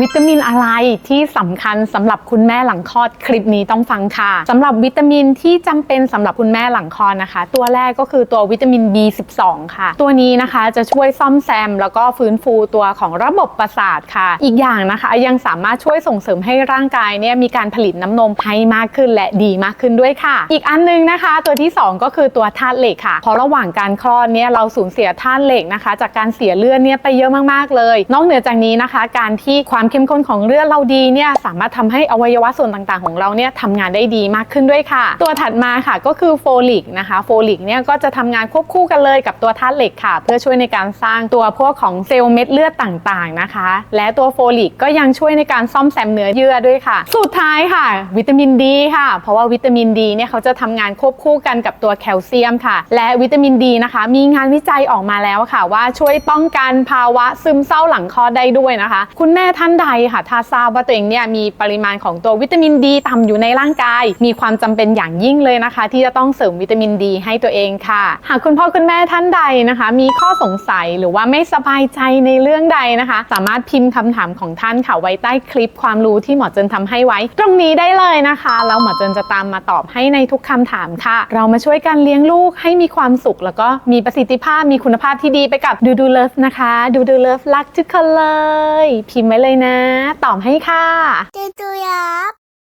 วิตามินอะไรที่สำคัญสำหรับคุณแม่หลังคลอดคลิปนี้ต้องฟังค่ะสำหรับวิตามินที่จำเป็นสำหรับคุณแม่หลังคลอดนะคะ ตัวแรกก็คือตัววิตามิน B12 ค่ะ ตัวนี้นะคะจะช่วยซ่อมแซม แล้วก็ฟื้นฟูตัวของระบบประสาทค่ะ อีกอย่างนะคะ ยังสามารถช่วยส่งเสริมให้ร่างกายเนี่ยมีการผลิตน้ำนมให้มากขึ้นและดีมากขึ้นด้วยค่ะ อีกอันนึงนะคะ ตัวที่ 2 ก็คือตัวธาตุเหล็กค่ะเพราะระหว่างการคลอดเนี่ยเราสูญเสียธาตุเหล็กนะคะ จากการเสียเลือดเนี่ยไปเยอะมากๆเลย นอกเหนือจากนี้นะคะ การที่ความความเข้มข้นของเลือดเราดีเนี่ยสามารถทำให้อวัยวะส่วนต่างๆ ของเราเนี่ยทำงานได้ดีมากขึ้นด้วยค่ะ ตัวถัดมาค่ะก็คือโฟลิกนะคะโฟลิกเนี่ยก็จะทำงานควบคู่กันเลยกับตัวธาตุเหล็กค่ะ เพื่อช่วยในการสร้างตัวพวกของเซลล์เม็ดเลือดต่างๆนะคะ และตัวโฟลิกก็ยังช่วยในการซ่อมแซมเนื้อเยื่อด้วยค่ะ สุดท้ายค่ะ วิตามินดีค่ะ เพราะว่าวิตามินดีเนี่ยเขาจะทำงานควบคู่กันกับตัวแคลเซียมค่ะ และวิตามินดีนะคะ มีงานวิจัยออกมาแล้วค่ะ ว่าช่วยป้องกันภาวะซึมเศร้าหลังคลอดได้ด้วยนะคะ คุณแม่ท่านนใดค่ะ ถ้าทราบว่าตัวเองเนี่ยมีปริมาณของตัววิตามินดีต่ำอยู่ในร่างกาย มีความจำเป็นอย่างยิ่งเลยนะคะ ที่จะต้องเสริมวิตามินดีให้ตัวเองค่ะ หากคุณพ่อคุณแม่ท่านใดนะคะ มีข้อสงสัยหรือว่าไม่สบายใจในเรื่องใดนะคะ สามารถพิมพ์คำถามของท่านค่ะไว้ใต้คลิปความรู้ที่หมอเจนทำให้ไว้ ตรงนี้ได้เลยนะคะแล้วหมอเจนจะตามมาตอบให้ในทุกคำถามค่ะ เรามาช่วยกันเลี้ยงลูกให้มีความสุข แล้วก็มีประสิทธิภาพมีคุณภาพที่ดีไปกับดูดูเลิฟนะคะดูดูเลิฟรักทุกคนเลย พิมพ์ไว้เลยนะ ตอบให้ค่ะ เจตุยับ